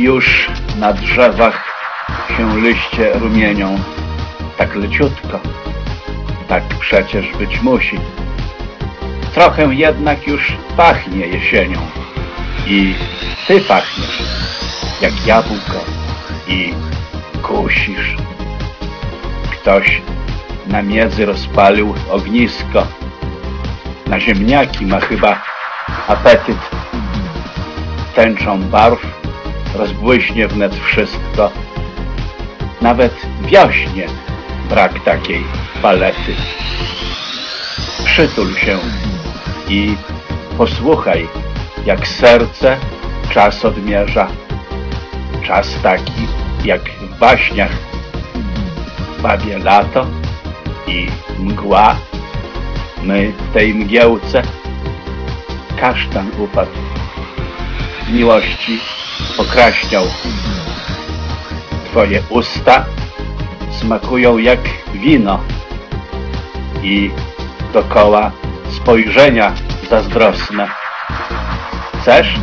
Już na drzewach się liście rumienią, tak leciutko, tak przecież być musi. Trochę jednak już pachnie jesienią i ty pachniesz jak jabłko i kusisz. Ktoś na miedzy rozpalił ognisko. Na ziemniaki ma chyba apetyt. Tęczą barw rozbłyśnie wnet wszystko. Nawet wiośnie brak takiej palety. Przytul się i posłuchaj, jak serce czas odmierza. Czas taki, jak w baśniach. Babie lato i mgła. My w tej mgiełce. Kasztan upadł. Miłości pokraśniał. Twoje usta smakują jak wino i dokoła spojrzenia zazdrosne. Chcesz?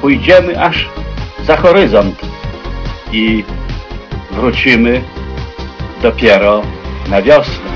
Pójdziemy aż za horyzont i wrócimy dopiero na wiosnę.